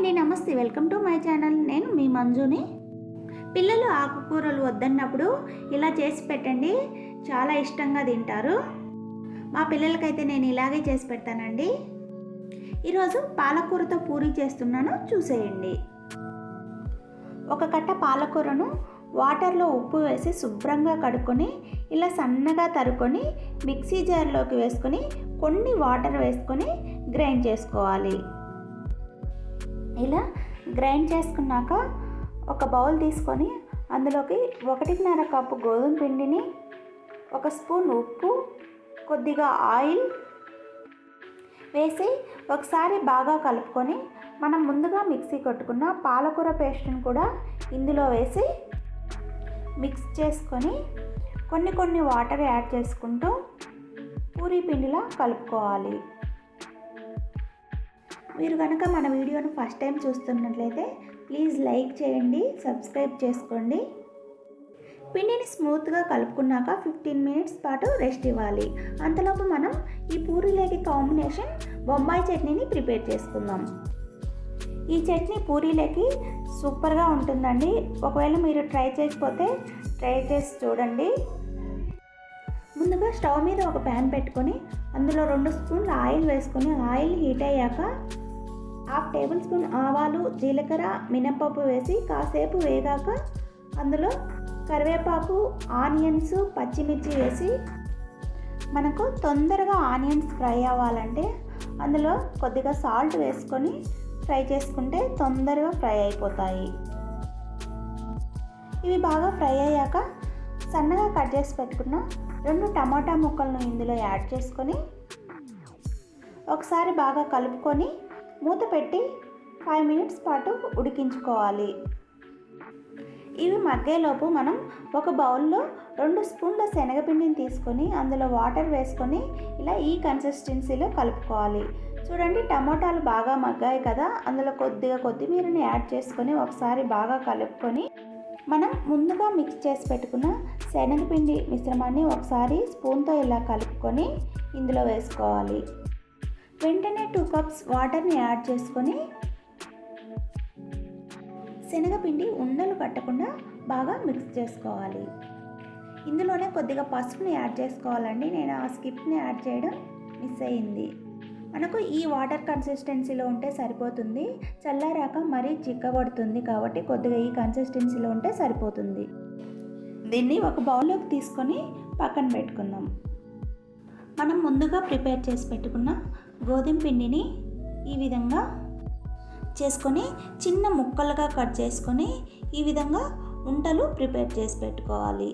అండి నమస్తే. Welcome to my channel. నేను మీ మంజుని. పిల్లలు ఆకుకూరలు వద్దన్నప్పుడు ఇలా చేసి పెట్టండి. చాలా ఇష్టంగా తింటారు. మా పిల్లలకైతే నేను ఇలాగే చేసి పెడతానండి. ఈరోజు పాలకూరతో పూరి చేస్తున్నాను. చూసేయండి. ఒక కట్ట పాలకూరను వాటర్లో ఉప్పు వేసి శుభ్రంగా కడుక్కొని ఇలా సన్నగా తరుకొని మిక్సీ జార్లోకి వేసుకొని కొన్ని వాటర్ వేసుకొని గ్రైండ్ చేసుకోవాలి. ఇలా గ్రైండ్ చేసుకున్నాక ఒక బౌల్ తీసుకొని అందులోకి ఒకటిన్నర కప్పు గోధుమ పిండిని ఒక స్పూన్ ఉప్పు కొద్దిగా ఆయిల్ వేసి ఒకసారి బాగా కలుపుకొని మనం ముందుగా మిక్సీ కొట్టుకున్న పాలకూర పేస్ట్ని కూడా ఇందులో వేసి మిక్స్ చేసుకొని కొన్ని కొన్ని వాటర్ యాడ్ చేసుకుంటూ పూరీ పిండిలా కలుపుకోవాలి. మీరు కనుక మన వీడియోను ఫస్ట్ టైం చూస్తున్నట్లయితే ప్లీజ్ లైక్ చేయండి సబ్స్క్రైబ్ చేసుకోండి. పిండిని స్మూత్గా కలుపుకున్నాక ఫిఫ్టీన్ మినిట్స్ పాటు రెస్ట్ ఇవ్వాలి. అంతలోపు మనం ఈ పూరీలోకి కాంబినేషన్ బొంబాయి చట్నీని ప్రిపేర్ చేసుకుందాం. ఈ చట్నీ పూరీలోకి సూపర్గా ఉంటుందండి. ఒకవేళ మీరు ట్రై చేయకపోతే ట్రై చేసి చూడండి. ముందుగా స్టవ్ మీద ఒక ప్యాన్ పెట్టుకొని అందులో రెండు స్పూన్ల ఆయిల్ వేసుకొని ఆయిల్ హీట్ అయ్యాక హాఫ్ టేబుల్ స్పూన్ ఆవాలు జీలకర్ర మినపప్పు వేసి కాసేపు వేగాక అందులో కరివేపాకు ఆనియన్స్ పచ్చిమిర్చి వేసి మనకు తొందరగా ఆనియన్స్ ఫ్రై అవ్వాలంటే అందులో కొద్దిగా సాల్ట్ వేసుకొని ఫ్రై చేసుకుంటే తొందరగా ఫ్రై అయిపోతాయి. ఇవి బాగా ఫ్రై అయ్యాక సన్నగా కట్ చేసి పెట్టుకున్న రెండు టమాటా ముక్కలను ఇందులో యాడ్ చేసుకొని ఒకసారి బాగా కలుపుకొని మూత పెట్టి ఫైవ్ మినిట్స్ పాటు ఉడికించుకోవాలి. ఇవి మగ్గేలోపు మనం ఒక బౌల్లో రెండు స్పూన్ల శనగపిండిని తీసుకొని అందులో వాటర్ వేసుకొని ఇలా ఈ కన్సిస్టెన్సీలో కలుపుకోవాలి. చూడండి టమోటాలు బాగా మగ్గాయి కదా. అందులో కొద్దిగా కొత్తిమీరని యాడ్ చేసుకొని ఒకసారి బాగా కలుపుకొని మనం ముందుగా మిక్స్ చేసి పెట్టుకున్న శనగపిండి మిశ్రమాన్ని ఒకసారి స్పూన్తో ఇలా కలుపుకొని ఇందులో వేసుకోవాలి. వెంటనే టూ కప్స్ వాటర్ని యాడ్ చేసుకొని శనగపిండి ఉండలు కట్టకుండా బాగా మిక్స్ చేసుకోవాలి. ఇందులోనే కొద్దిగా పసుపుని యాడ్ చేసుకోవాలండి. నేను ఆ స్కిప్ని యాడ్ చేయడం మిస్ అయ్యింది. మనకు ఈ వాటర్ కన్సిస్టెన్సీలో ఉంటే సరిపోతుంది. చల్లారాక మరీ చిక్కబడుతుంది కాబట్టి కొద్దిగా ఈ కన్సిస్టెన్సీలో ఉంటే సరిపోతుంది. దీన్ని ఒక బౌల్లోకి తీసుకొని పక్కన పెట్టుకుందాం. మనం ముందుగా ప్రిపేర్ చేసి పెట్టుకున్న గోధుమ పిండిని ఈ విధంగా చేసుకొని చిన్న ముక్కలుగా కట్ చేసుకొని ఈ విధంగా ఉంటలు ప్రిపేర్ చేసి పెట్టుకోవాలి.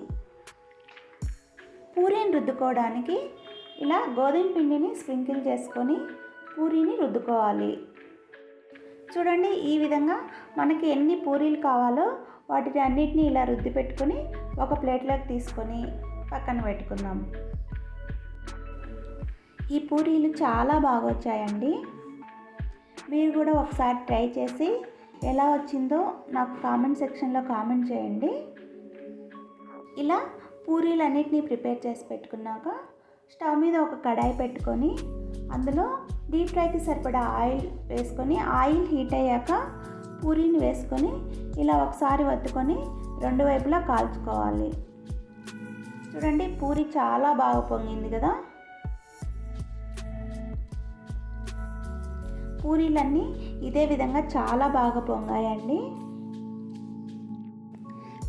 పూరీని రుద్దుకోవడానికి ఇలా గోధుమ పిండిని స్ప్రింకిల్ చేసుకొని పూరీని రుద్దుకోవాలి. చూడండి ఈ విధంగా మనకి ఎన్ని పూరీలు కావాలో వాటిని అన్నిటినీ ఇలా రుద్ది పెట్టుకొని ఒక ప్లేట్లోకి తీసుకొని పక్కన పెట్టుకుందాం. ఈ పూరీలు చాలా బాగా వచ్చాయండి మీరు కూడా ఒకసారి ట్రై చేసి ఎలా వచ్చిందో నాకు కామెంట్ సెక్షన్లో కామెంట్ చేయండి. ఇలా పూరీలన్నిటినీ ప్రిపేర్ చేసి పెట్టుకున్నాక స్టవ్ మీద ఒక కడాయి పెట్టుకొని అందులో డీప్ ఫ్రైకి సరిపడా ఆయిల్ వేసుకొని ఆయిల్ హీట్ అయ్యాక పూరీని వేసుకొని ఇలా ఒకసారి వత్తుకొని రెండు వైపులా కాల్చుకోవాలి. చూడండి పూరి చాలా బాగా పొంగింది కదా. పూరీలన్నీ ఇదే విధంగా చాలా బాగా పొంగాయండి.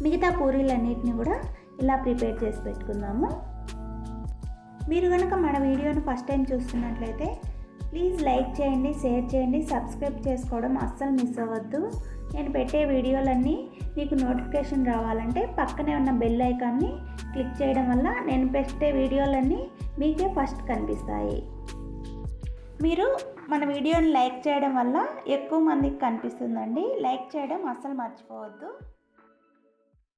మిగతా పూరీలన్నిటిని కూడా ఇలా ప్రిపేర్ చేసి పెట్టుకుందాము. మీరు కనుక మన వీడియోను ఫస్ట్ టైం చూస్తున్నట్లయితే ప్లీజ్ లైక్ చేయండి షేర్ చేయండి సబ్స్క్రైబ్ చేసుకోవడం అస్సలు మిస్ అవ్వద్దు. నేను పెట్టే వీడియోలన్నీ మీకు నోటిఫికేషన్ రావాలంటే పక్కనే ఉన్న బెల్ ఐకాన్ని క్లిక్ చేయడం వల్ల నేను పెట్టే వీడియోలన్నీ మీకే ఫస్ట్ కనిపిస్తాయి. మీరు మన వీడియోని లైక్ చేయడం వల్ల ఎక్కువ మందికి కనిపిస్తుందండి. లైక్ చేయడం అస్సలు మర్చిపోవద్దు.